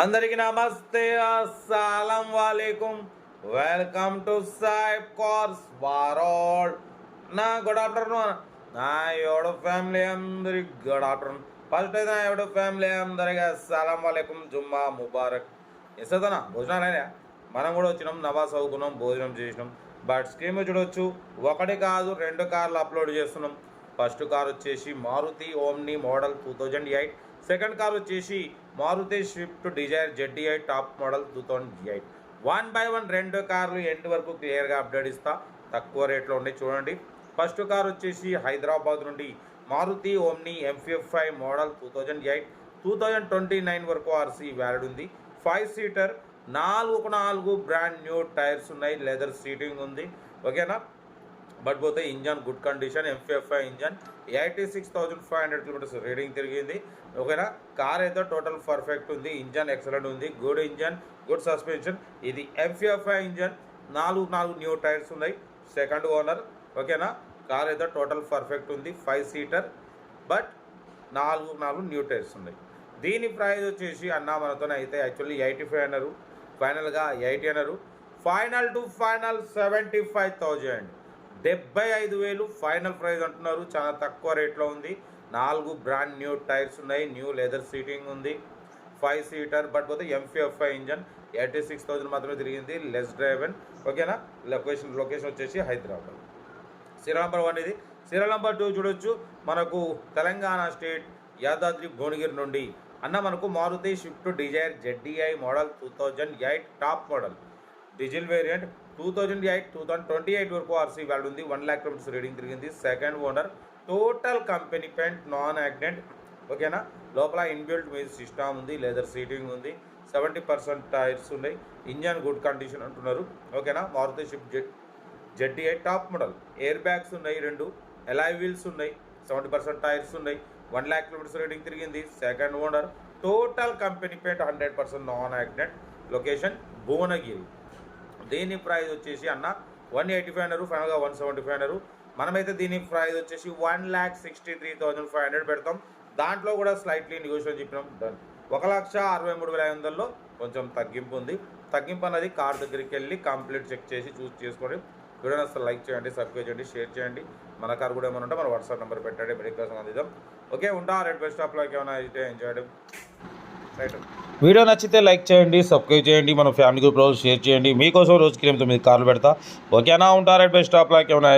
అందరికి నమస్తే. అస్సలం వాలేకుం వెల్కమ్ టు సాయిబ్ కోర్స్ వారోడ్ నా గుడ్ ఆఫ్టర్నూన్ నా ఎవడు ఫ్యామిలీ అందరికి గుడ్ ఆఫ్టర్నూన్ ఫస్ట్ అయితే నా ఎవడు ఫ్యామిలీ అందరికి అస్సలం వాలేకుం జుమ్మా ముబారక్. ఎసదనా భోజనాలైనా మనం కూడా వచ్చినాం నవాజ్ అవుకున్నాం భోజనం చేసినాం. బట్ స్క్రీన్ చూడొచ్చు. ఒకటి కాదు రెండు కార్లు అప్లోడ్ చేస్తున్నాం. ఫస్ట్ కార్ వచ్చేసి Maruti Omni model two thousand eight. Second car వచ్చేసి Maruti Swift Dzire ZDI top model two thousand eight. One by one రెండు కార్లు ఎండ్ వరకు క్లియర్గా అప్డేట్ ఇస్తా. తక్కువ రేట్లో ఉన్నాయి చూడండి. ఫస్ట్ కార్ వచ్చేసి హైదరాబాద్ నుండి Maruti Omni MPF five model two thousand eight. Two thousand twenty nine వరకు ఆర్సీ వ్యాలిడ్ ఉంది. ఫైవ్ సీటర్ నాలుగు నాలుగు బ్రాండ్ న్యూ టైర్స్ ఉన్నాయి. లెదర్ సీటింగ్ ఉంది. ఓకేనా? బట్ పోతే engine good condition MPFI engine. Eighty six thousand five hundred kilometres reading తిరిగింది. ఓకేనా కార్ అయితే టోటల్ పర్ఫెక్ట్ ఉంది ఇంజన్ ఎక్సలెంట్ ఉంది గుడ్ ఇంజన్ గుడ్ సస్పెన్షన్ ఇది ఎంఫీఎఫ్ఐ ఇంజన్ నాలుగు నాలుగు న్యూ టైర్స్ ఉన్నాయి సెకండ్ ఓనర్ ఓకేనా? కార్ అయితే టోటల్ పర్ఫెక్ట్ ఉంది ఫైవ్ సీటర్ బట్ నాలుగు నాలుగు న్యూ టైర్స్ ఉన్నాయి. దీని ప్రైజ్ వచ్చేసి అన్నా మనతో అయితే యాక్చువల్లీ ఎయిటీ ఫైవ్ అన్నారు ఫైనల్గా ఎయిటీ అన్నారు. Final to final seventy five thousand డెబ్బై ఐదు వేలు ఫైనల్ ప్రైస్ అంటున్నారు. చాలా తక్కువ రేట్లో ఉంది. నాలుగు బ్రాండ్ న్యూ టైర్స్ ఉన్నాయి. న్యూ లెదర్ సీటింగ్ ఉంది. ఫైవ్ సీటర్ బట్ పోతే MPFI engine eighty six thousand మాత్రమే తిరిగింది. Less driven. ఓకేనా? లొకేషన్ లొకేషన్ వచ్చేసి హైదరాబాద్. సిరా నెంబర్ వన్ ఇది. సిరా నెంబర్ టూ చూడొచ్చు. మనకు తెలంగాణ స్టేట్ యాదాద్రి భువనగిరి నుండి. అన్న మనకు Maruti Swift Dzire ZDI model two thousand eight top model. Diesel variant two thousand eight two thousand twenty eight వరకు ఆర్సీ వ్యాల్యూ ఉంది. వన్ ల్యాక్ కిలోమీటర్స్ రీడింగ్ తిరిగింది. Second owner total company paint non accident ఓకేనా లోపల inbuilt music system ఉంది. Leather seating ఉంది. Seventy percent tyres ఉన్నాయి. Engine good condition అంటున్నారు. ఓకేనా Maruti Swift Z ZD top model air bags ఉన్నాయి రెండు. ఎలాయ్ వీల్స్ ఉన్నాయి. సెవెంటీ పర్సెంట్ టైర్స్ ఉన్నాయి. వన్ ల్యాక్ కిలోమీటర్స్ రేటింగ్ తిరిగింది. Second owner total company paint hundred percent non accident location Bhuvanagiri దీని price వచ్చేసి అన్న వన్ ఎయిటీ ఫైవ్ అన్నారు ఫైనల్గా వన్ సెవెంటీ ఫైవ్ అన్నారు మనమైతే దీని ప్రైజ్ వచ్చేసి one lakh sixty three thousand five hundred పెడతాం. దాంట్లో కూడా స్లైట్లీ నెగోషియేషన్ చెప్పినాం. ఒక లక్ష అరవై మూడు వేల ఐదు వందల్లో కొంచెం తగ్గింపు ఉంది. తగ్గింపు అన్నది కార్ దగ్గరికి వెళ్ళి కంప్లీట్ చెక్ చేసి చూస్ చేసుకోండి. వీడియో అసలు లైక్ చేయండి సబ్స్క్రైబ్ చేయండి షేర్ చేయండి. మన కార్ కూడా ఏమైనా ఉంటే మన వాట్సాప్ నెంబర్ పెట్టండి బ్రేక్ కోసం అందిద్దాం ఓకే ఉంటా. రెడ్ బెస్ట్ స్టాప్లోకి ఏమైనా అయితే ఎంజాయ్ రైట్ వీడియో నచ్చితే లైక్ చేయండి సబ్స్క్రైబ్ చేయండి మన ఫ్యామిలీ గ్రూప్లో షేర్ చేయండి. మీకోసం రోజుకి ఎనిమిది తొమ్మిది కార్లు పెడతా. ఓకేనా? ఉంటా బెస్ట్ ఆఫ్ లాక్ ఏమైనా